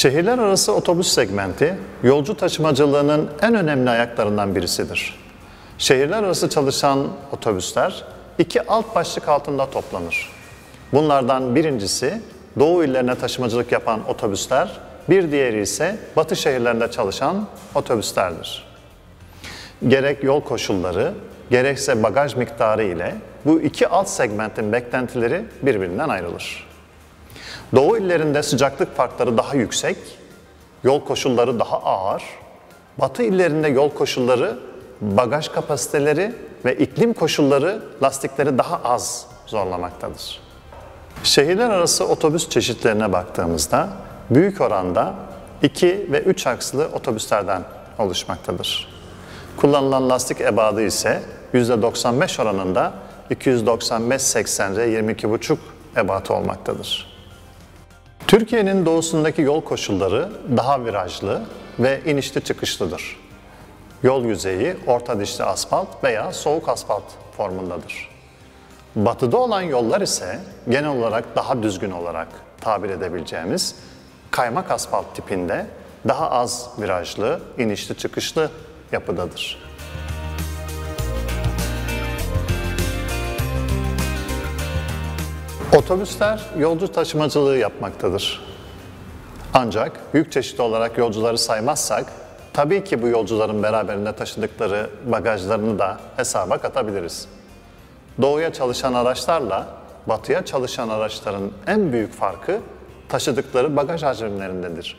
Şehirler arası otobüs segmenti yolcu taşımacılığının en önemli ayaklarından birisidir. Şehirler arası çalışan otobüsler iki alt başlık altında toplanır. Bunlardan birincisi doğu illerine taşımacılık yapan otobüsler, bir diğeri ise batı şehirlerinde çalışan otobüslerdir. Gerek yol koşulları, gerekse bagaj miktarı ile bu iki alt segmentin beklentileri birbirinden ayrılır. Doğu illerinde sıcaklık farkları daha yüksek, yol koşulları daha ağır. Batı illerinde yol koşulları, bagaj kapasiteleri ve iklim koşulları lastikleri daha az zorlamaktadır. Şehirler arası otobüs çeşitlerine baktığımızda büyük oranda 2 ve 3 akslı otobüslerden oluşmaktadır. Kullanılan lastik ebadı ise %95 oranında 295-80 22,5 ebatı olmaktadır. Türkiye'nin doğusundaki yol koşulları daha virajlı ve inişli çıkışlıdır. Yol yüzeyi orta dişli asfalt veya soğuk asfalt formundadır. Batıda olan yollar ise genel olarak daha düzgün olarak tabir edebileceğimiz kaymak asfalt tipinde daha az virajlı, inişli çıkışlı yapıdadır. Otobüsler yolcu taşımacılığı yapmaktadır. Ancak yük çeşidi olarak yolcuları saymazsak, tabii ki bu yolcuların beraberinde taşıdıkları bagajlarını da hesaba katabiliriz. Doğuya çalışan araçlarla batıya çalışan araçların en büyük farkı taşıdıkları bagaj hacimlerindedir.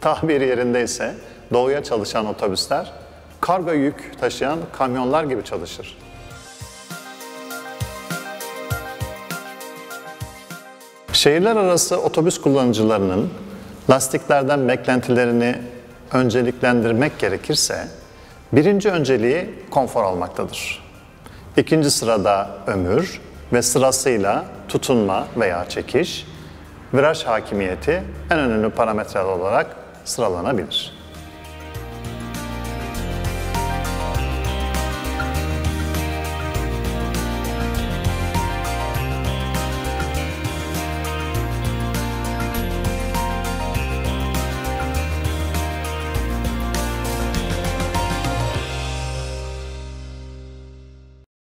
Tabiri yerindeyse doğuya çalışan otobüsler kargo yük taşıyan kamyonlar gibi çalışır. Şehirler arası otobüs kullanıcılarının lastiklerden beklentilerini önceliklendirmek gerekirse birinci önceliği konfor almaktadır. İkinci sırada ömür ve sırasıyla tutunma veya çekiş, viraj hakimiyeti en önemli parametreler olarak sıralanabilir.